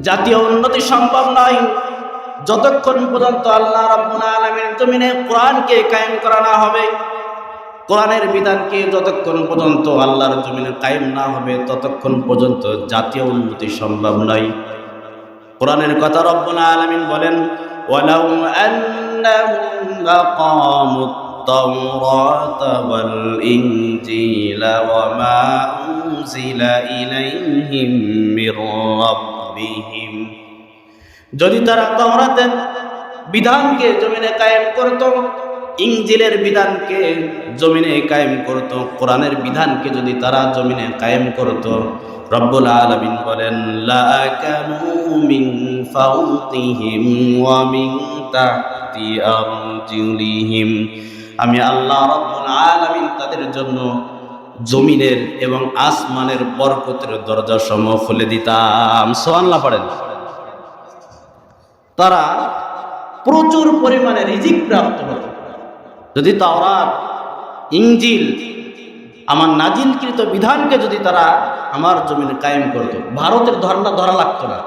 জাতীয় উন্নতি সম্ভব নয় যতক্ষণ পর্যন্ত আল্লাহ রাব্বুল আলামিন জমিনে কোরআনকে কায়েম করা না হবে কোরআনের বিধানকে যতক্ষণ পর্যন্ত আল্লাহর জমিনে কায়েম না হবে ততক্ষণ পর্যন্ত জাতীয় উন্নতি সম্ভব নয় কোরআনের কথা রব্বুল আলামিন বলেন ওয়ালাউ আন্নাহুম লাকামুত التوراة والإنجيل وما أنزل إليهم من ربهم যদি তারা তাওরাতের বিধানকে জমিনে কায়েম করত ইংজিলের বিধানকে জমিনে কায়েম করত, কোরআনের বিধানকে যদি তারা জমিনে কায়েম করত, রব্বুল আলামিন বলেন তাহতি আরজুলিহিম। আমি আল্লাহ রব্বুল আলামিন তাদের জন্য জমিনের এবং আসমানের বরকতের দরজা সমূহ খুলে দিতাম। সোয়াল্লাহ পড়েন। তারা প্রচুর পরিমাণে রিজিক প্রাপ্ত হতো। যদি তাওরাত ইঞ্জিল আমার নাজিলকৃত বিধানকে যদি তারা আমার জমিনে কায়েম করতো, ভারতের ধর্ণা ধরা লাগতো না।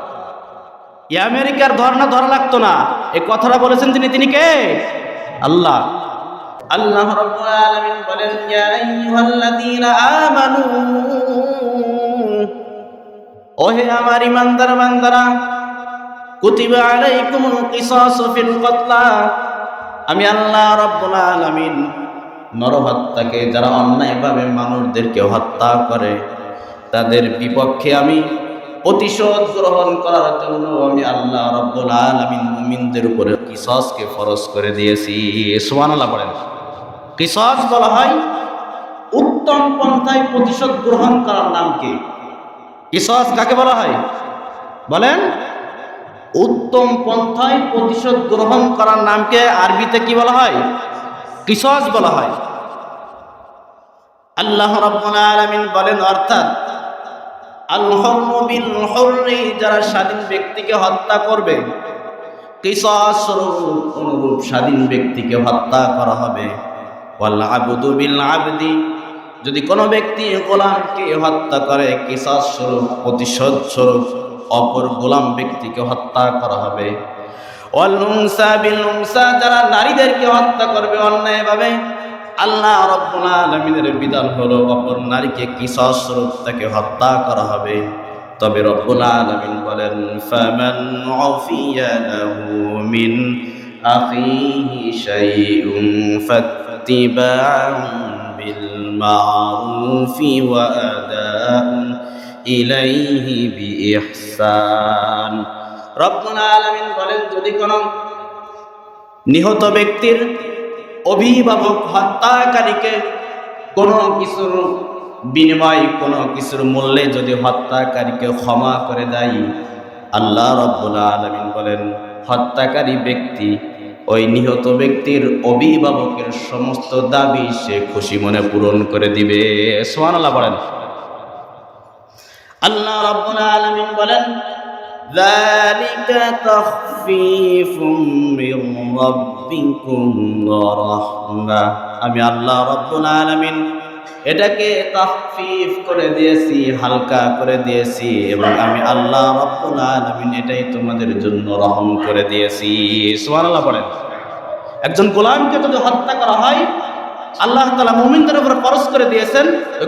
এ আমেরিকার ধর্ণা ধরা লাগতো না। এই কথাটা বলেছেন তিনি তিনি কে? আল্লাহ। আল্লাহ রাব্বুল আলামিন বলেন, ইয়া আইয়ুহাল্লাযীনা আমানু, ওহে আমার ইমানদার বান্দারা, কুতিবা আলাইকুমুল কিসাসু ফিল কতলা আমি আল্লাহ রাব্বুল আলামিন নরহত্যাকে যারা অন্যায়ভাবে মানুষদেরকে হত্যা করে, তাদের বিপক্ষে আমি প্রতিশোধ গ্রহণ করার জন্য আমি আল্লাহ রাব্বুল আলামিন মুমিনদের উপরে কিসাসকে ফরজ করে দিয়েছি। সুবহানাল্লাহ বলেন। কিসাস বলা হয়, উত্তম পন্থায় প্রতিশোধ গ্রহণ করার নাম কি? কিসাস কাকে বলা হয়? বলেন, উত্তম পন্থায় প্রতিশোধ গ্রহণ করার নামকে আরবিতে কি বলা হয়? কিসস বলা হয়। আল্লাহ রাব্বুল আলামিন বলেন, অর্থাৎ আল হুরমু বিল যারা স্বাধীন ব্যক্তিকে হত্যা করবে কিসস অনুরূপ স্বাধীন ব্যক্তিকে হত্যা করা হবে। বিল যদি কোনো ব্যক্তি গোলামকে হত্যা করে, কিসাস স্বরূপ, প্রতিশোধ স্বরূপ, অপর গোলাম ব্যক্তিকে হত্যা করা হবে। যারা নারীদেরকে হত্যা করবে অন্যায়ভাবে, আল্লাহ আলমিনের বিধান হলো অপর নারীকে কিসস স্বরূপ তাকে হত্যা করা হবে। তবে আলমিন বলেন লাহু মিন মারুফি ওয়া আদাউন ইলাইহি বিইহসান রব্বুল আলামিন বলেন, যদি কোনো নিহত ব্যক্তির অভিভাবক হত্যাকারীকে কোনো কিছুর বিনিময় কোনো কিছুর মূল্যে যদি হত্যাকারীকে ক্ষমা করে দেয়, আল্লাহ রব্বুল আলামিন বলেন, হত্যাকারী ব্যক্তি ওই নিহত ব্যক্তির অভিভাবকের সমস্ত দাবি সে খুশি মনে পূরণ করে দিবে। সোহান আল্লাহ বলেন। আল্লাহ রাব্বুল আলামিন বলেন, যালিকা তাখফীফুম মির রাব্বিকুম ওয়া রাহমা আমি আল্লাহ রাব্বুল আলামিন এটাকে তাখফিফ করে দিয়েছি, হালকা করে দিয়েছি এবং আমি আল্লাহ রাব্বুল আলামিন এটাই তোমাদের জন্য রহম করে দিয়েছি। সুবহানাল্লাহ বলেন একজন গোলামকে যদি হত্যা করা হয়, আল্লাহ তালা মুমিনদের উপরে পরশ করে দিয়েছেন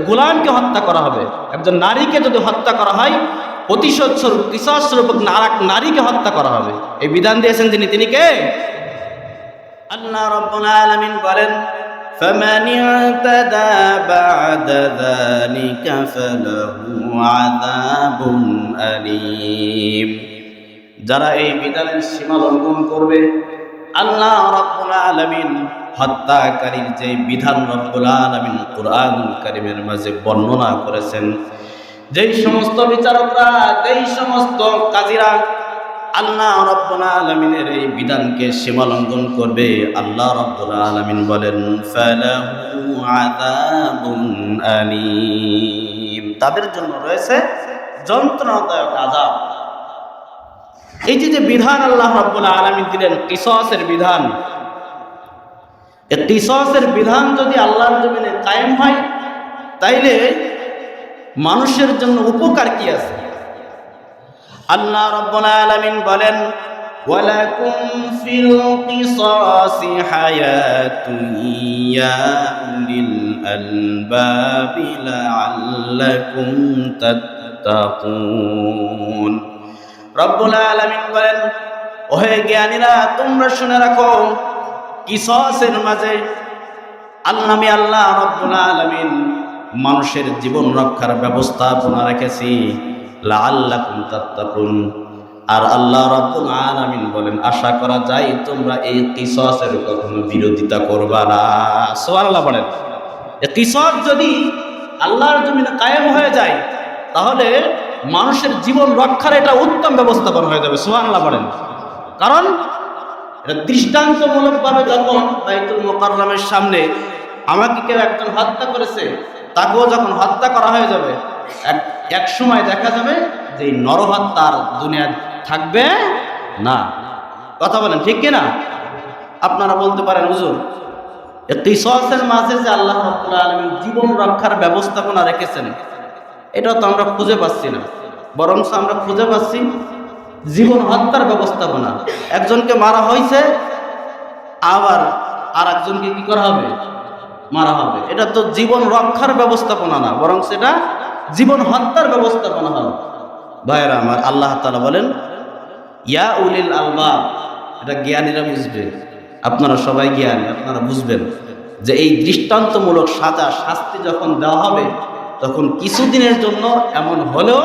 গোলামকে হত্যা করা হবে। একজন নারীকে যদি হত্যা করা হয়, প্রতিশোধ স্বরূপ কিশোর স্বরূপ নারীকে হত্যা করা হবে। এই বিধান দিয়েছেন যিনি তিনি কে? আল্লাহ রব্বুল আলামিন বলেন فمن اعتدى بعد ذلك فله عذاب أليم যারা এই বিধানের সীমা লঙ্ঘন করবে আল্লাহ রব্বুল আলামিন হত্যাকারীর যে বিধান রব্বুল আলামিন কুরআনুল কারীমের মাঝে বর্ণনা করেছেন যেই সমস্ত বিচারকরা যেই সমস্ত কাজীরা আল্লাহ রব্বুল আলামিনের এই বিধানকে সীমা লঙ্ঘন করবে। আল্লাহ রব্বুল আলামিন বলেন তাদের জন্য রয়েছে যন্ত্রণাদায়ক আযাব। এই যে যে বিধান আল্লাহ রব্বুল আলামিন দিলেন, কিসসের বিধান। কিসসের বিধান যদি আল্লাহর জমিনে কায়েম হয়, তাইলে মানুষের জন্য উপকার কি আছে? আল্লাহ রব্বুল আলামিন বলেন, ওয়ালাকুম ফিল কিসাসি হায়াতুন ইয়া উলিল আলবাব লাআল্লাকুম তাত্তাকুন। রব্বুল আলামিন বলেন, ওহে জ্ঞানীরা, তোমরা শুনে রাখো, কিসাসের মাঝে আল্লামে আল্লাহ রব্বুল আলামিন মানুষের জীবন রক্ষার ব্যবস্থা ব্যবস্থাপনা রেখেছি। আর আল্লাহ রব্বুল আলামিন বলেন, আশা করা যায় তোমরা এই কিসসের কখনো বিরোধিতা করবা না। সুবহানাল্লাহ বলেন। এই যদি আল্লাহর জমিনে কায়েম হয়ে যায়, তাহলে মানুষের জীবন রক্ষার এটা উত্তম ব্যবস্থাপনা হয়ে যাবে, সুবহানাল্লাহ বলেন। কারণ এটা দৃষ্টান্তমূলকভাবে যখন বাইতুল মোকাররমের সামনে আমাকে কেউ একজন হত্যা করেছে, তাকেও যখন হত্যা করা হয়ে যাবে, এক এক সময় দেখা যাবে যে এই নরহত্যা আর দুনিয়া থাকবে না। কথা বলেন, ঠিক কিনা? আপনারা বলতে পারেন, হুজুর কিসসের মাঝে যে আল্লাহ আলামিন জীবন রক্ষার ব্যবস্থাপনা রেখেছেন, এটা তো আমরা খুঁজে পাচ্ছি না। বরং আমরা খুঁজে পাচ্ছি জীবন হত্যার ব্যবস্থাপনা। একজনকে মারা হয়েছে, আবার আর একজনকে কি করা হবে? মারা হবে। এটা তো জীবন রক্ষার ব্যবস্থাপনা না বরং সেটা জীবন হত্যার ব্যবস্থাপনা হবে ভাইরা আমার আল্লাহ তালা বলেন, ইয়া উলিল আলবাব এটা জ্ঞানীরা বুঝবে। আপনারা সবাই জ্ঞানী, আপনারা বুঝবেন যে এই দৃষ্টান্তমূলক সাজা, শাস্তি যখন দেওয়া হবে, তখন কিছুদিনের জন্য এমন হলেও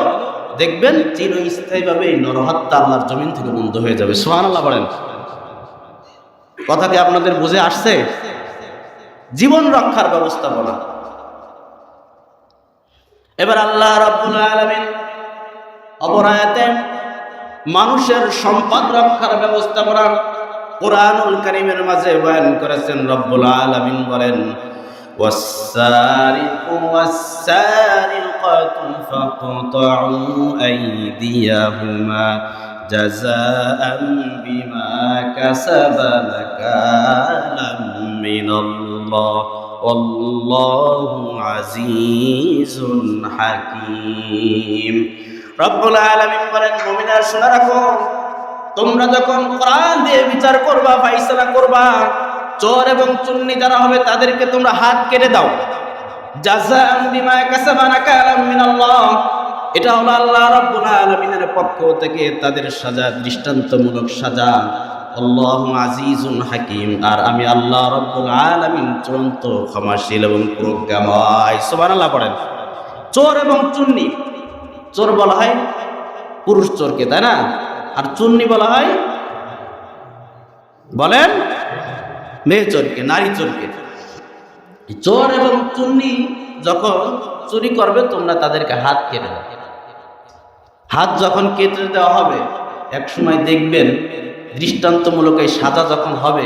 দেখবেন চিরস্থায়ীভাবে এই নরহত্যা আল্লাহর জমিন থেকে বন্ধ হয়ে যাবে। সোহান আল্লাহ বলেন। কথা কি আপনাদের বুঝে আসছে? জীবন রক্ষার ব্যবস্থাপনা। এবার আল্লাহ রাব্বুল আলামিন অপরায়াতে মানুষের সম্পদ রক্ষার ব্যবস্থাপনা কোরআনুল কারীমের মাঝে বয়ান করেছেন রব্বুল আলামিন বলেন والسارق والسارقة فاقطعوا أيديهما جزاء بما كسب نكالا من الله অল্লাহু আজিজুন হাকিম। রব্বুল আলামিন বলেন, মুমিনরা শোনা রাখো, তোমরা যখন কোরআন দিয়ে বিচার করবা ফাইসলা করবা, চোর এবং চুন্নি যারা হবে, তাদেরকে তোমরা হাত কেটে দাও। এটা হলো আল্লাহ রব্বুল আলমিনের পক্ষ থেকে তাদের সাজা, দৃষ্টান্তমূলক সাজা। আল্লাহু হাকিম। আর আমি আল্লাহ ক্ষমাশীল এবং পড়েন। চোর এবং চুন্নি। চোর বলা হয় পুরুষ চোরকে, তাই না? আর চুন্নি বলা হয় বলেন মেয়ে চোরকে, নারী চোরকে। চোর এবং চুন্নি যখন চুরি করবে, তোমরা তাদেরকে হাত কেটে হাত যখন কেটে দেওয়া হবে, এক সময় দেখবেন দৃষ্টান্তমূলক এই সাজা যখন হবে,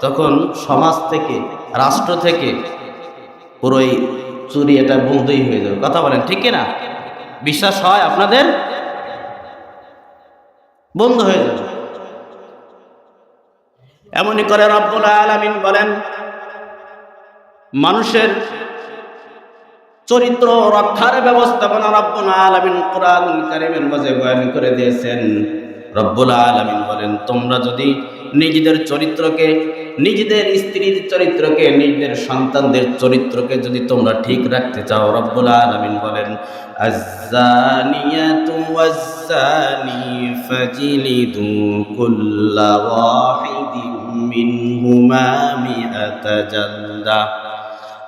তখন সমাজ থেকে, রাষ্ট্র থেকে পুরো এই চুরি এটা বন্ধই হয়ে যাবে। কথা বলেন, ঠিক না বিশ্বাস হয় আপনাদের? বন্ধ হয়ে যাবে। এমনই করে রব্বুল আলামিন বলেন, মানুষের চরিত্র রক্ষার ব্যবস্থাপনা রব্বুল আলামিন কোরআনুল কারীমের মাঝে বয়ান করে দিয়েছেন। রব্বুল আলামিন বলেন, তোমরা যদি নিজেদের চরিত্রকে, নিজেদের স্ত্রীর চরিত্রকে, নিজেদের সন্তানদের চরিত্রকে যদি তোমরা ঠিক রাখতে চাও, রব্বুল আলামিন বলেন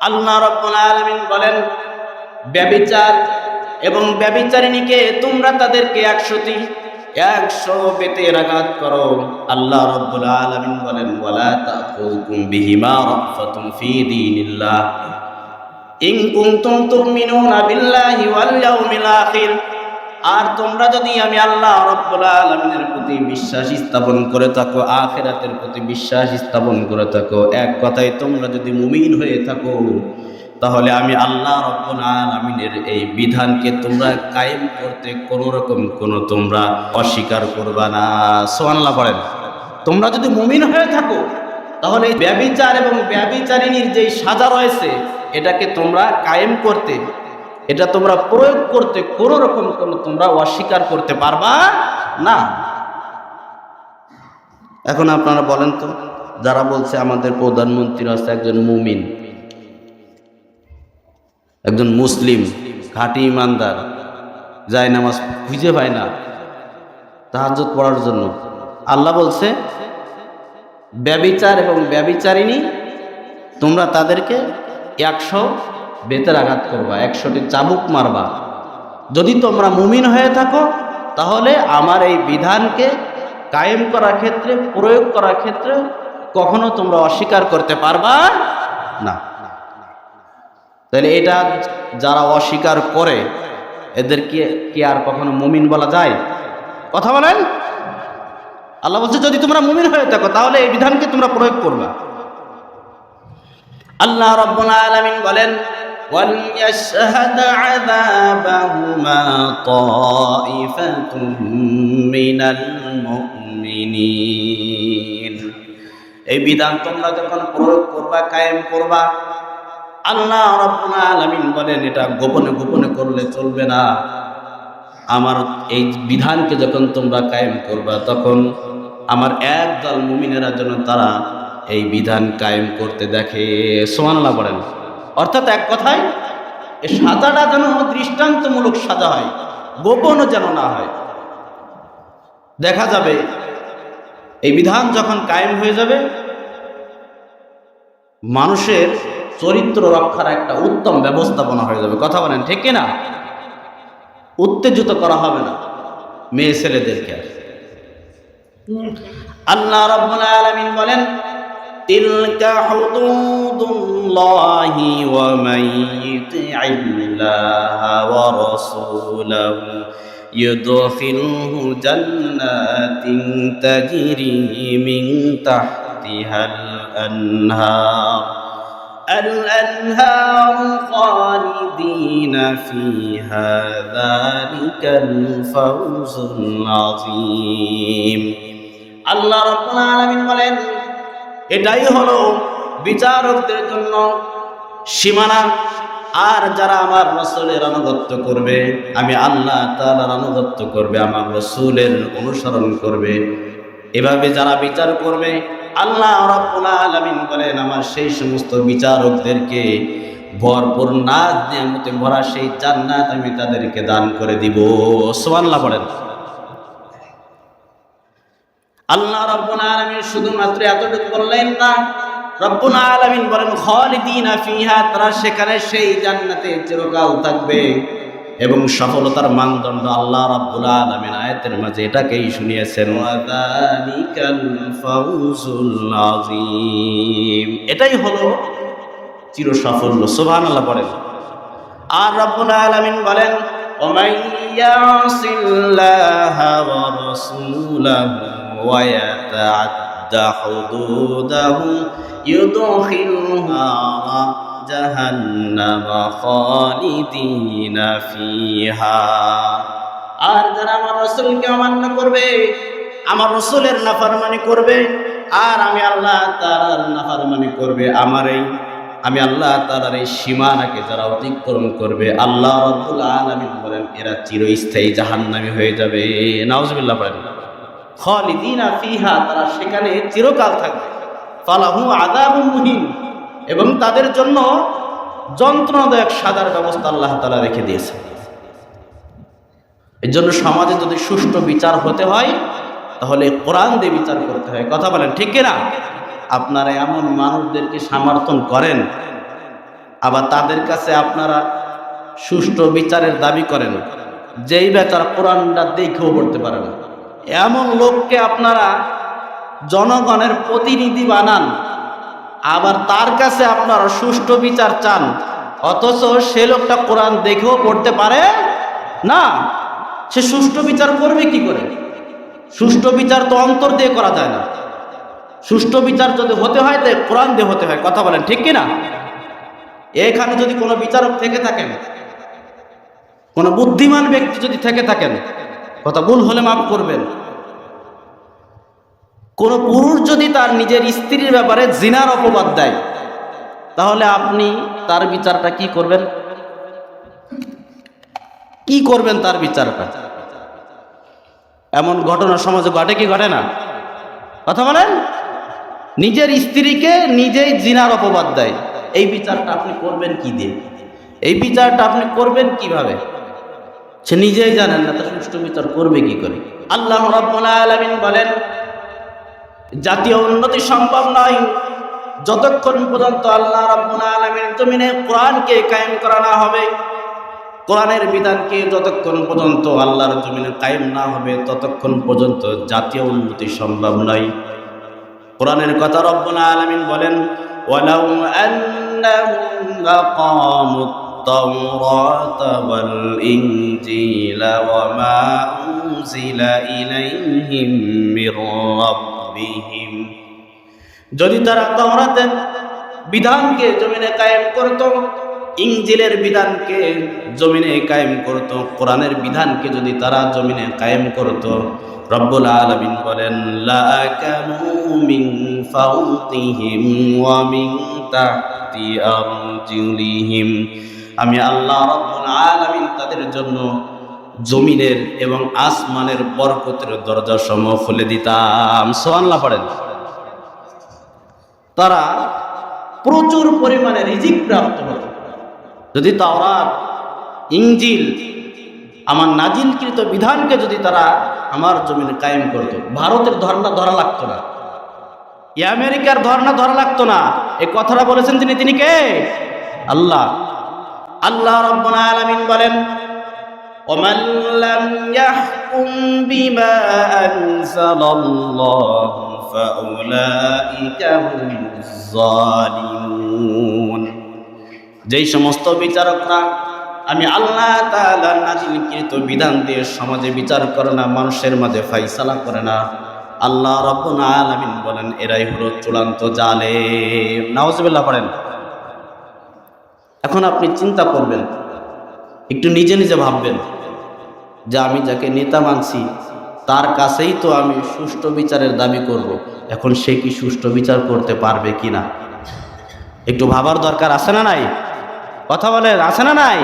আল্লাহ রাব্বুল আলামিন বলেন, ব্যবিচার এবং ব্যবিচারিণীকে তোমরা তাদেরকে একশোটি একশো বেতের আঘাত করো। আল্লাহ রব্বুল আলামিন বলেন, ওয়ালা তাখুকুম বিহিমা রাফাতুম ফি দীনিল্লাহ। ইন কুনতুম তুমিনুনা বিল্লাহি ওয়াল ইয়াউমিল আখির। আর তোমরা যদি আমি আল্লাহ রব্বুল আলামিনের প্রতি বিশ্বাস স্থাপন করে থাকো, আখিরাতের প্রতি বিশ্বাস স্থাপন করে থাকো, এক কথায় তোমরা যদি মুমিন হয়ে থাকো তাহলে আমি আল্লাহ রব্বুল আলামিনের এই বিধানকে তোমরা কায়েম করতে কোনো রকম কোনো তোমরা অস্বীকার করবা না। সুবহানাল্লাহ বলেন তোমরা যদি মুমিন হয়ে থাকো, তাহলে ব্যবিচার এবং ব্যবিচারিণীর যেই সাজা রয়েছে, এটাকে তোমরা কায়েম করতে, এটা তোমরা প্রয়োগ করতে কোনো রকম কোনো তোমরা অস্বীকার করতে পারবা না। এখন আপনারা বলেন তো, যারা বলছে আমাদের প্রধানমন্ত্রী হচ্ছে একজন মুমিন একজন মুসলিম ঘাটি ইমানদার, যায় নামাজ খুঁজে পায় না। তাহাজত পড়ার জন্য। আল্লাহ বলছে, ব্যবিচার এবং ব্যবিচারিণী, তোমরা তাদেরকে একশো বেতের আঘাত করবা, একশোটি চাবুক মারবা। যদি তোমরা মুমিন হয়ে থাকো, তাহলে আমার এই বিধানকে কায়েম করার ক্ষেত্রে, প্রয়োগ করার ক্ষেত্রে কখনো তোমরা অস্বীকার করতে পারবা না। তাহলে এটা যারা অস্বীকার করে এদেরকে কি আর কখনো মুমিন বলা যায় কথা বলেন আল্লাহ বলছে যদি তোমরা মুমিন হয়ে থাকো তাহলে এই বিধানকে তোমরা প্রয়োগ করবা আল্লাহ রব্বুল আলামিন বলেন وليشهد عذابهما طائفة من المؤمنين এই বিধান তোমরা যখন প্রয়োগ করবা কায়েম করবা আল্লাহ রব্বুল আলামিন বলেন, এটা গোপনে গোপনে করলে চলবে না। আমার এই বিধানকে যখন তোমরা কায়েম করবা, তখন আমার একদল মুমিনেরা যেন তারা এই বিধান কায়েম করতে দেখে। সোমানাল্লাহ বলেন। অর্থাৎ এক কথায় এই সাজাটা যেন দৃষ্টান্তমূলক সাজা হয়, গোপনও যেন না হয়। দেখা যাবে, এই বিধান যখন কায়েম হয়ে যাবে, মানুষের চরিত্র রক্ষার একটা উত্তম ব্যবস্থাপনা হয়ে যাবে কথা বলেন ঠিক না উত্তেজিত করা হবে না মেয়ে ছেলেদেরকে আর আল্লাহ রাব্বুল আলামিন বলেন তিলকা হুদুদুল্লাহি ওয়া মান ইউতি'িল্লাহা ওয়া রাসূলাহু يدخله جنات تجري من تحتها الأنهار الأنهار خالدين فيها ذلك الفوز العظيم আল্লাহ রাব্বুল আলামিন বলেন এটাই হলো বিচারকদের জন্য সীমানা আর যারা আমার রসুলের আনুগত্য করবে আমি আল্লাহ তাআলার আনুগত্য করবে আমার রসুলের অনুসরণ করবে এভাবে যারা বিচার করবে আল্লাহ রাব্বুল আলামিন বলেন, আমার সেই সমস্ত বিচারকদেরকে ভরপুর নাচ নিয়ামতে ভরা সেই জান্নাত আমি তাদেরকে দান করে দিব। সুবহানাল্লাহ বলেন। আল্লাহ রাব্বুল আলামিন শুধুমাত্র এতটুকু বললেন না, রব্বুল আলামিন বলেন, খালিদিনা ফিহা তারা সেখানে সেই জান্নাতে চিরকাল থাকবে। এবং সফলতার মানদণ্ড আল্লাহ রাব্বুল আলামিন আয়াতের মাঝে এটাকেই শুনিয়েছেন ওয়াদালিকাল ফাউজুল আযীম এটাই হলো চির সাফল্য সুবহানাল্লাহ বলেন আর রব্বুল আলামিন বলেন ومن يعص الله ورسوله ويتعد حدوده يدخله জাহান্নাম খালিদিনা ফিহা। আর যারা আমার রসুলকে অমান্য করবে, আমার রসুলের নাফারমানি করবে, আর আমি আল্লাহ তার নাফারমানি করবে আমার এই, আমি আল্লাহ তালার এই সীমানাকে যারা অতিক্রম করবে, আল্লাহ রব্বুল আলমিন বলেন, এরা চিরস্থায়ী জাহান্নামি হয়ে যাবে। নাউজবিল্লাহ বলেন খালিদিনা ফিহা, তারা সেখানে চিরকাল থাকবে। ফালাহু আদাবু মুহিন। এবং তাদের জন্য যন্ত্রণাদায়ক সাজার ব্যবস্থা আল্লাহ তাআলা রেখে দিয়েছে। এর জন্য সমাজে যদি সুষ্ঠু বিচার হতে হয়, তাহলে কোরআন দিয়ে বিচার করতে হয়। কথা বলেন, ঠিক কিনা? আপনারা এমন মানুষদেরকে সমর্থন করেন, আবার তাদের কাছে আপনারা সুষ্ঠু বিচারের দাবি করেন, যেই বেচার কোরআনটা দেখেও পড়তে পারে না। এমন লোককে আপনারা জনগণের প্রতিনিধি বানান আবার তার কাছে আপনারা সুষ্ঠু বিচার চান। অথচ সে লোকটা কোরআন দেখেও পড়তে পারে না। সে সুষ্ঠু বিচার করবে কি করে? সুষ্ঠু বিচার তো অন্তর দিয়ে করা যায় না। সুষ্ঠু বিচার যদি হতে হয়, তাই কোরআন দিয়ে হতে হয়। কথা বলেন, ঠিক কিনা? এখানে যদি কোনো বিচারক থেকে থাকেন, কোনো বুদ্ধিমান ব্যক্তি যদি থেকে থাকেন, কথা ভুল হলে মাফ করবেন। কোনো পুরুষ যদি তার নিজের স্ত্রীর ব্যাপারে জিনার অপবাদ দেয়, তাহলে আপনি তার বিচারটা কি করবেন? কি করবেন তার বিচারটা? এমন ঘটনা সমাজে ঘটে কি ঘটে না? কথা বলেন? নিজের স্ত্রীকে নিজেই জিনার অপবাদ দেয়। এই বিচারটা আপনি করবেন কি দিয়ে? এই বিচারটা আপনি করবেন কীভাবে? সে নিজেই জানেন না, তা সুষ্ঠু বিচার করবে কি করে? আল্লাহ রাব্বুল আলামিন বলেন জাতীয় উন্নতি সম্ভব নয় যতক্ষণ পর্যন্ত আল্লাহ রাব্বুল আলামিন জমিনে কোরআনকে কায়েম করা না হবে কোরআনের বিধানকে যতক্ষণ পর্যন্ত আল্লাহর জমিনে কায়েম না হবে ততক্ষণ পর্যন্ত জাতীয় উন্নতি সম্ভব নয় কোরআনের কথা রব্বুল আলামিন বলেন ওয়ালাউ আন্নাহুম লাকামুত التوراة والإنجيل وما أنزل إليهم من ربهم যদি তারা তাওরাতের বিধানকে জমিনে কায়েম করত ইংজিলের বিধানকে জমিনে কায়েম করত কোরআনের বিধানকে যদি তারা জমিনে কায়েম করত রব্বুল আলামিন বলেন লাকানু মিন ফাওতিহিম ওয়া মিন তাহতি আরজুলিহিম আমি আল্লাহ রব্বুল আলামিন তাদের জন্য জমিনের এবং আসমানের বরকতের দরজা সমূহ খুলে দিতাম। সোয়াল্লাহ পড়েন। তারা প্রচুর পরিমাণে রিজিক প্রাপ্ত হতো। যদি তাওরা ইঞ্জিল আমার নাজিলকৃত বিধানকে যদি তারা আমার জমিনে কায়েম করতো, ভারতের ধর্ণা ধরা লাগতো না। আমেরিকার ধর্ণা ধরা লাগতো না। এই কথাটা বলেছেন তিনি তিনি কে? আল্লাহ। আল্লাহ রব্বুল আলামিন বলেন ومن لم يحكم بما أنزل الله فأولئك هم الظالمون যেই সমস্ত বিচারকরা আমি আল্লাহ তাআলার নাজিলকৃত বিধান দিয়ে সমাজে বিচার করে না মানুষের মাঝে ফাইসালা করে না আল্লাহ রব্বুল আলামিন বলেন এরাই হলো চূড়ান্ত জালেম নাউজুবিল্লাহ পড়েন এখন আপনি চিন্তা করবেন একটু নিজে নিজে ভাববেন যে আমি যাকে নেতা মানছি, তার কাছেই তো আমি সুষ্ঠু বিচারের দাবি করব। এখন সে কি সুষ্ঠু বিচার করতে পারবে কি না একটু ভাবার দরকার আছে না নাই? কথা বলেন, আছে না নাই?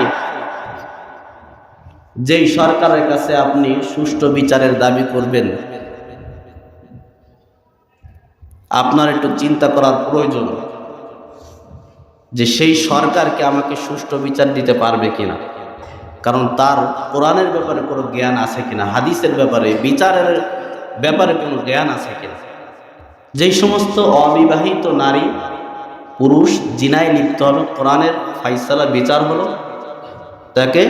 যেই সরকারের কাছে আপনি সুষ্ঠু বিচারের দাবি করবেন, আপনার একটু চিন্তা করার প্রয়োজন যে সেই সরকারকে আমাকে সুষ্ঠু বিচার দিতে পারবে কিনা? কারণ তার কোরআনের ব্যাপারে কোনো জ্ঞান আছে কিনা, হাদিসের ব্যাপারে, বিচারের ব্যাপারে কোনো জ্ঞান আছে কিনা। যেই সমস্ত অবিবাহিত নারী, পুরুষ জিনায় লিপ্ত হলো, কোরআনের ফাইসালা বিচার হলো, তাকে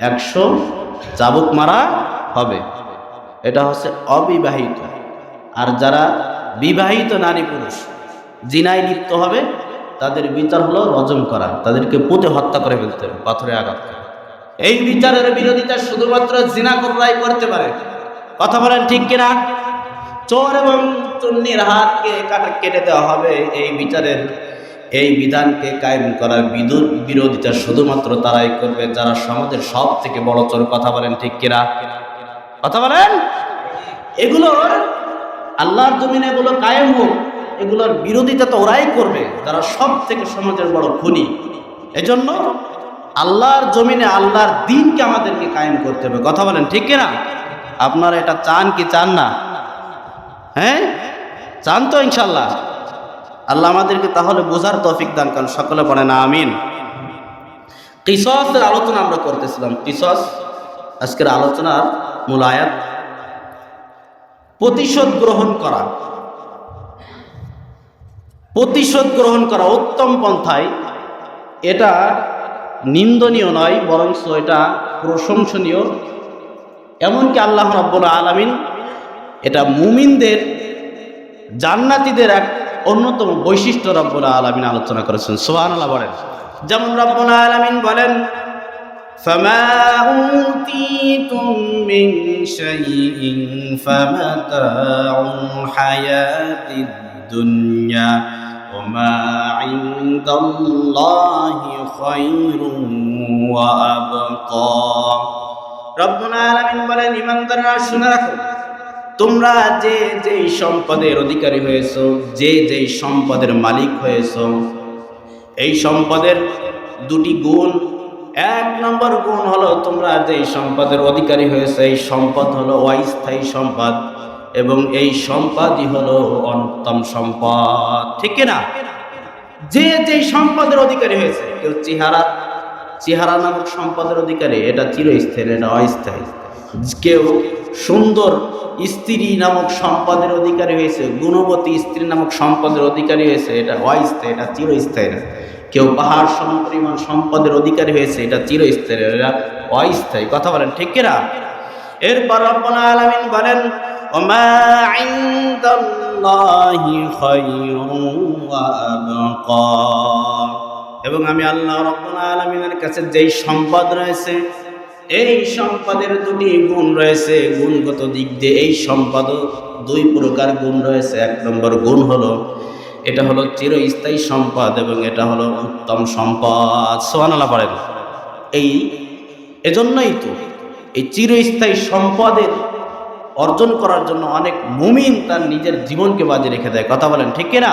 একশো চাবুক মারা হবে। এটা হচ্ছে অবিবাহিত। আর যারা বিবাহিত নারী, পুরুষ জিনায় লিপ্ত হবে, তাদের বিচার হলো রজম করা। তাদেরকে পুঁতে হত্যা করে ফেলতে হবে পাথরে আঘাত করে এই বিচারের বিরোধিতা শুধুমাত্র জিনা কররাই করতে পারে। কথা বলেন ঠিক কিনা? চোর এবং চুন্নির হাতকে কাটা কেটে দেওয়া হবে এই বিচারের? এই বিধানকে কায়েম করার বিদুর বিরোধিতা শুধুমাত্র তারাই করবে যারা সমাজের সব থেকে বড় চোর। কথা বলেন ঠিক কিনা? কথা বলেন? এগুলোর আল্লাহর জমিনে এগুলো কায়েম হোক, এগুলোর বিরোধিতা তো ওরাই করবে তারা সব থেকে সমাজের বড় খুনি। এজন্য আল্লাহর জমিনে আল্লাহর দিনকে আমাদেরকে কায়েম করতে হবে। কথা বলেন, ঠিক কিনা? আপনারা এটা চান কি চান না? হ্যাঁ? চান তো ইনশাল্লাহ আল্লাহ আমাদেরকে তাহলে বোঝার তফিক দান কারণ সকলে পড়ে না আমিন। কিসসের আলোচনা আমরা করতেছিলাম। কিসস, আজকের আলোচনার মূল আয়াত, প্রতিশোধ গ্রহণ করা। প্রতিশোধ গ্রহণ করা, উত্তম পন্থায় এটা নিন্দনীয় নয় বরঞ্চ এটা প্রশংসনীয় এমনকি আল্লাহ রব্বুল আলমিন এটা মুমিনদের জান্নাতিদের এক অন্যতম বৈশিষ্ট্য রব্বুল আলমিন আলোচনা করেছেন সোহান আল্লাহ বলেন যেমন রব্বুল আলমিন বলেন فما أوتيتم من شيء فمتاع الحياة الدنيا وما عند الله خير وأبقى রব্বুল আলামিন বলেন ইমানদাররা শুনে রাখো তোমরা যে যেই সম্পদের অধিকারী হয়েছো যে যেই সম্পদের মালিক হয়েছো এই সম্পদের দুটি গুণ এক নম্বর গুণ হলো তোমরা যে সম্পদের অধিকারী হয়েছে এই সম্পদ হলো অস্থায়ী সম্পদ এবং এই সম্পাদই হলো অন্যতম সম্পদ। ঠিক না যে যে সম্পদের অধিকারী হয়েছে, কেউ চেহারা চেহারা নামক সম্পদের অধিকারী, এটা চিরস্থায়ী এটা অস্থায়ী। কেউ সুন্দর স্ত্রী নামক সম্পদের অধিকারী হয়েছে, গুণবতী স্ত্রী নামক সম্পদের অধিকারী হয়েছে, এটা অস্থায়ী, এটা চিরস্থায়ী না। কেউ পাহাড় সম পরিমাণ সম্পদের অধিকারী হয়েছে, এটা চিরস্থায়ী এটা অস্থায়ী। কথা বলেন, ঠিক কিনা? এরপর রব্বুল আলামিন বলেন وما عند الله خير وأبقى এবং আমি আল্লাহ রব্বুল আলমিনের কাছে যেই সম্পদ রয়েছে এই সম্পদের দুটি গুণ রয়েছে গুণগত দিক দিয়ে এই সম্পদও দুই প্রকার গুণ রয়েছে এক নম্বর গুণ হলো এটা হলো চিরস্থায়ী সম্পদ এবং এটা হলো উত্তম সম্পদ সোহানালা পড়েন এই এজন্যই তো এই চিরস্থায়ী সম্পদের অর্জন করার জন্য অনেক মুমিন তার নিজের জীবনকে বাজে রেখে দেয়। কথা বলেন, ঠিক না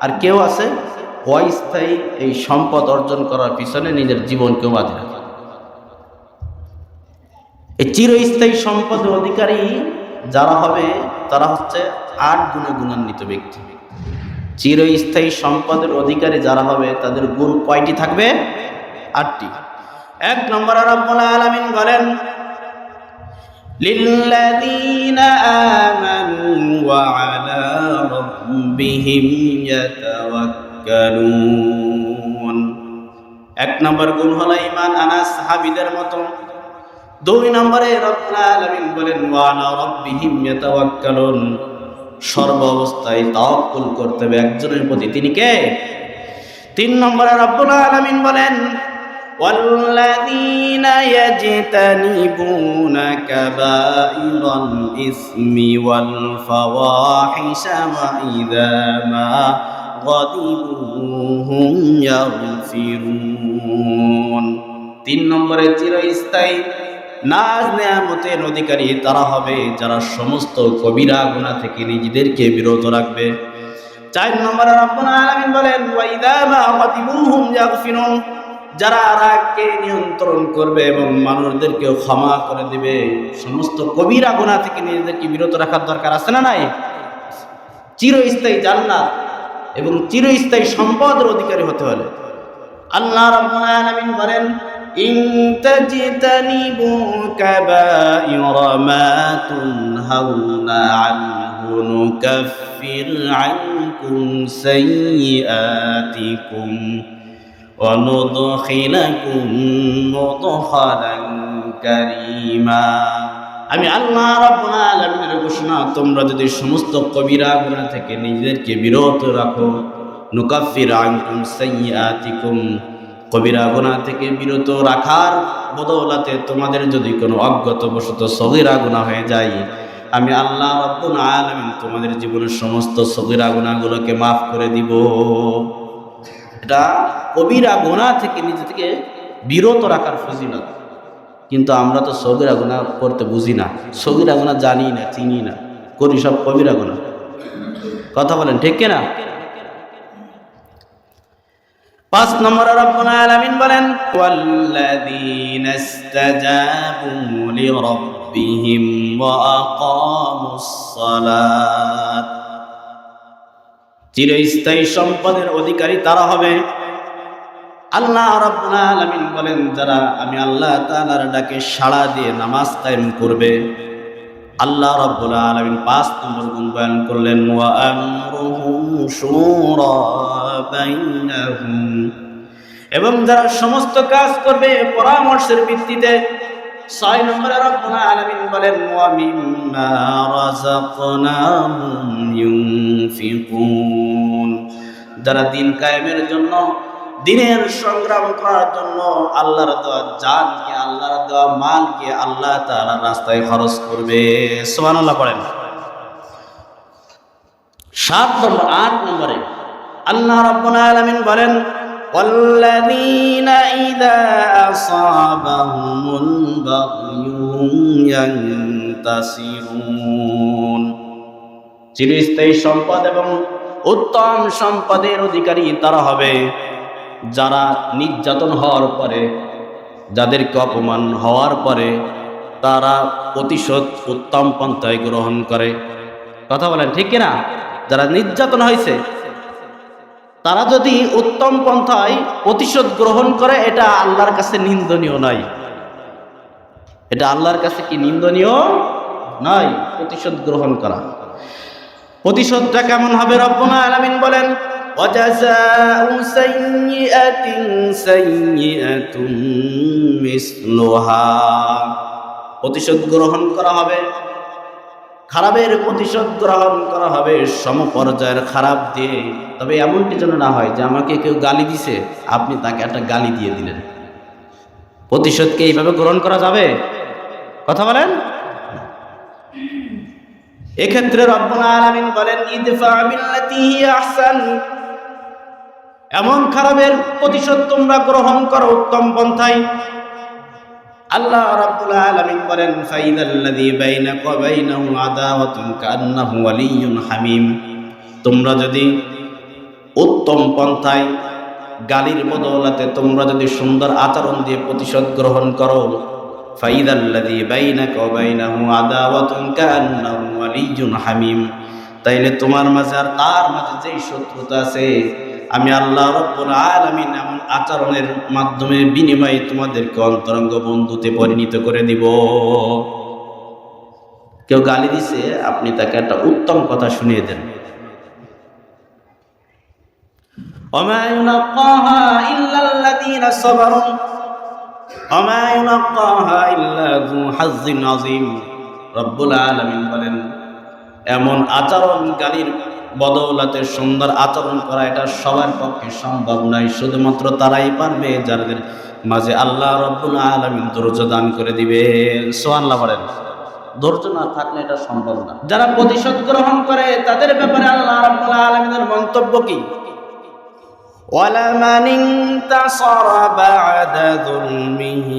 আর কেউ আছে, অস্থায়ী এই সম্পদ অর্জন করার পিছনে নিজের জীবনকেও বাজে রাখে। এই চিরস্থায়ী সম্পদের অধিকারী যারা হবে, তারা হচ্ছে আট গুণে গুণান্বিত ব্যক্তি। চিরস্থায়ী সম্পদের অধিকারী যারা হবে, তাদের গুণ কয়টি থাকবে? আটটি। এক নম্বর রব্বুল আলামিন বলেন للذين آمنوا وعلى ربهم يتوكلون এক নম্বর গুণ হলো ইমান আনাস সাহাবীদের মতো দুই নম্বরে রব্বুল আলামিন বলেন ওয়ালা রাব্বিহিম ইয়াতাওয়াক্কালুন সর্ব অবস্থায় তাওয়াক্কুল করতে হবে একজনের প্রতি তিনি কে তিন নম্বরে রব্বুল আলামিন বলেন والذين يجتنبون كبائر الإثم والفواحش وإذا ما غضبوا هم يغفرون তিন নম্বরে চিরস্থায়ী নাজ নেয়ামতের অধিকারী তারা হবে যারা সমস্ত কবিরা গুণা থেকে নিজেদেরকে বিরত রাখবে চার নম্বরে রব্বুল আলামিন বলেন ওয়াইদা মা গাদিবুহুম ইয়াগফিরুন যারা রাগকে নিয়ন্ত্রণ করবে এবং মানুষদেরকে ক্ষমা করে দিবে, সমস্ত কবিরা গুণা থেকে নিজেদেরকে বিরত রাখার দরকার আছে না নাই? চিরস্থায়ী জান্নাত এবং চিরস্থায়ী সম্পদের অধিকারী হতে হলে। আল্লাহ রাব্বুল আলামিন বলেন, ইন وندخلكم مدخلا كريما আমি আল্লাহ রাব্বুল আলামিনের ঘোষণা তোমরা যদি সমস্ত কবিরা গুনাহ থেকে নিজেদেরকে বিরত রাখো নুকাফির আনকুম সাইয়্যাতিকুম কবিরা গুনাহ থেকে বিরত রাখার বদৌলতে তোমাদের যদি কোনো অজ্ঞতবশত সগীরা গুনাহ হয়ে যায় আমি আল্লাহ রাব্বুল আলামিন তোমাদের জীবনের সমস্ত সগীরা গুনাহগুলোকে মাফ করে দিব এটা কবিরা গোনা থেকে নিজে থেকে বিরত রাখার ফজিলত। কিন্তু আমরা তো সগিরা গোনা করতে বুঝি না। সগিরা গোনা জানি না, চিনি না। করি সব কবিরা গোনা কথা বলেন, ঠিক কিনা? পাঁচ নম্বর আলামিন বলেন চিরস্থায়ী সম্পদের অধিকারী তারা হবে। আল্লাহ রাব্বুল বলেন, যারা আমি আল্লাহ তাআলার ডাকে সাড়া দিয়ে নামাজ কায়েম করবে, আল্লাহ রাব্বুল আলামিন পাঁচ নম্বর গুণ করলেন এবং যারা সমস্ত কাজ করবে পরামর্শের ভিত্তিতে ছয় নম্বরে রব্বুল আলামিন বলেন, ওয়া মিম্মা রাযাকনাহুম ইউনফিকুন। যারা দিন কায়েমের জন্য দিনের সংগ্রাম করার জন্য আল্লাহর দেওয়া জানকে, আল্লাহর দেওয়া মালকে আল্লাহ তাআলার রাস্তায় খরচ করবে। সুবহানাল্লাহ পড়েন। সাত নম্বর, আট নম্বরে আল্লাহ রাব্বুল আলামিন বলেন والذين إذا أصابهم البغي هم ينتصرون চিরস্থায়ী সম্পদ এবং উত্তম সম্পদের অধিকারী তারা হবে যারা নির্যাতন হওয়ার পরে যাদেরকে অপমান হওয়ার পরে তারা প্রতিশোধ উত্তম পন্থায় গ্রহণ করে কথা বলেন ঠিক কিনা যারা নির্যাতন হয়েছে তারা যদি উত্তম পন্থায় প্রতিশোধ গ্রহণ করে এটা আল্লাহর কাছে নিন্দনীয় নয় এটা আল্লাহর কাছে কি নিন্দনীয় নয় প্রতিশোধ গ্রহণ করা প্রতিশোধটা কেমন হবে রব্বনা আলামিন বলেন وجزاء سيئة سيئة مثلها প্রতিশোধ গ্রহণ করা হবে খারাপের প্রতিশোধ গ্রহণ করা হবে, সমপর্যায়ের খারাপ দিয়ে। তবে এমনটি যেন না হয় যে আমাকে কেউ গালি দিছে, আপনি তাকে একটা গালি দিয়ে দিলেন। প্রতিশোধকে এইভাবে গ্রহণ করা যাবে? কথা বলেন? এক্ষেত্রে রব্বুল বলেন এমন খারাপের প্রতিশোধ তোমরা গ্রহণ করো, উত্তম পন্থায়। আল্লাহ রাব্বুল আলামিন বলেন, ফাইদাল্লাযী বাইনাকা ওয়া বাইনাহু আদাওয়াতুন কান্নাহু ওয়ালিয়্যুন হামীম। তোমরা যদি উত্তম পন্থায় গালির বদৌলতে তোমরা যদি সুন্দর আচরণ দিয়ে প্রতিশোধ গ্রহণ করো, ফাইদাল্লাযী বাইনাকা ওয়া বাইনাহু আদাওয়াতুন কান্নাহু ওয়ালিয়্যুন হামীম। তাইলে তোমার মাঝে আর তার মাঝে যেই শত্রুতা আছে আমি আল্লাহ রব্বুল আলামিন এমন আচরণের মাধ্যমে বিনিময়ে তোমাদেরকে অন্তরঙ্গ বন্ধুতে পরিণত করে দিব। কেউ গালি দিছে, আপনি তাকে একটা উত্তম কথা শুনিয়ে দেন। বলেন, এমন আচরণ গালির বদৌলতে সুন্দর আচরণ করা এটা সবার পক্ষে সম্ভব নয় শুধুমাত্র তারাই পারবে যাদের মাঝে আল্লাহ রব্বুল আলমিন ধৈর্য দান করে দিবে সোয়াল্লাহ বলেন ধৈর্য না থাকলে এটা সম্ভব না যারা প্রতিশোধ গ্রহণ করে তাদের ব্যাপারে আল্লাহ রব্বুল আলমিনের মন্তব্য কি ولمن انتصر بعد ظلمه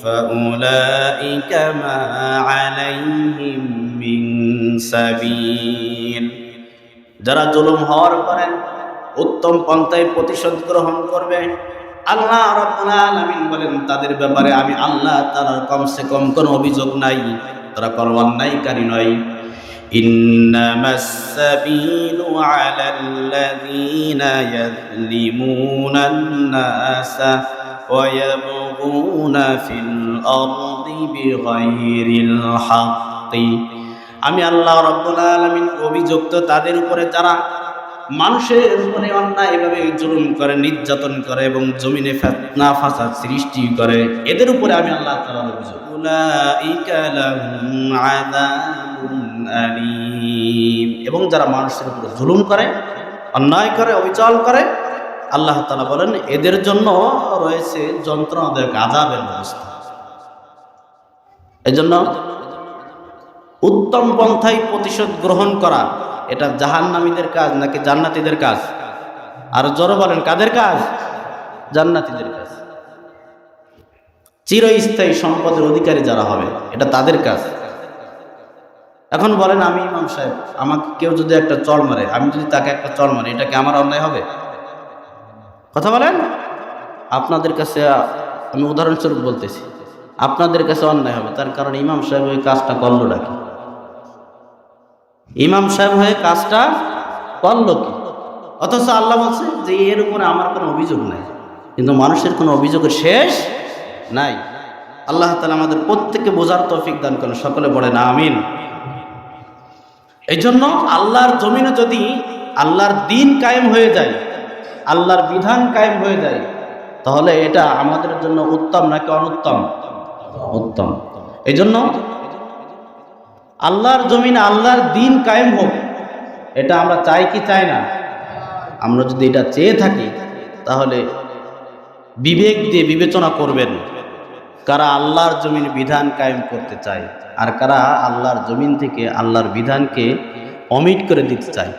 فأولئك ما عليهم من سبيل যারা জুলুম হওয়ার পরে উত্তম পন্থায় প্রতিশোধ গ্রহণ করবে আল্লাহ রাব্বুল আলামিন বলেন তাদের ব্যাপারে আমি আল্লাহ তাআলার কমসে কম কোনো অভিযোগ নাই তারা কোনো অন্যায়কারী নয় إنما السبيل على الذين يظلمون الناس ويبغون في الأرض بغير الحق আমি আল্লাহ রব্বুল আলমিন অভিযুক্ত তাদের উপরে যারা মানুষের উপরে অন্যায় এভাবে জুলুম করে, নির্যাতন করে এবং জমিনে ফেতনা, ফাসাদ সৃষ্টি করে। এদের উপরে আমি আল্লাহ তাআলার অভিযোগ এবং যারা মানুষের উপরে জুলুম করে, অন্যায় করে, অবিচাল করে, আল্লাহ তাআলা বলেন, এদের জন্য রয়েছে যন্ত্রণাদায়ক আযাবের ব্যবস্থা। এজন্য উত্তম পন্থায় প্রতিশোধ গ্রহণ করা, এটা জাহান্নামীদের কাজ নাকি জান্নাতীদের কাজ? আর জোরে বলেন, কাদের কাজ? জান্নাতীদের কাজ। চিরস্থায়ী সম্পদের অধিকারী যারা হবে, এটা তাদের কাজ। এখন বলেন, আমি ইমাম সাহেব, আমাকে কেউ যদি একটা চল মারে, আমি যদি তাকে একটা চল মারি, এটা কি আমার অন্যায় হবে? কথা বলেন, আপনাদের কাছে আমি উদাহরণস্বরূপ বলতেছি, আপনাদের কাছে অন্যায় হবে, তার কারণ ইমাম সাহেব ওই কাজটা করল নাকি? ইমাম সাহেব হয়ে কাজটা করল কি? অথচ আল্লাহ বলছে যে, এর উপরে আমার কোনো অভিযোগ নাই। কিন্তু মানুষের কোনো অভিযোগের শেষ নাই। আল্লাহ তালা আমাদের প্রত্যেককে বোঝার তৌফিক দান করেন। সকলে বলে না আমিন। এই জন্য আল্লাহর জমিনে যদি আল্লাহর দিন কায়েম হয়ে যায়, আল্লাহর বিধান কায়েম হয়ে যায়, তাহলে এটা আমাদের জন্য উত্তম নাকি অনুত্তম? উত্তম। এই জন্য আল্লাহর জমিন আল্লাহর দিন কায়েম হোক, এটা আমরা চাই কি চাই না? আমরা যদি এটা চেয়ে থাকি, তাহলে বিবেক দিয়ে বিবেচনা করবেন কারা আল্লাহর জমিন বিধান কায়েম করতে চায় আর কারা আল্লাহর জমিন থেকে আল্লাহর বিধানকে অমিট করে দিতে চায়।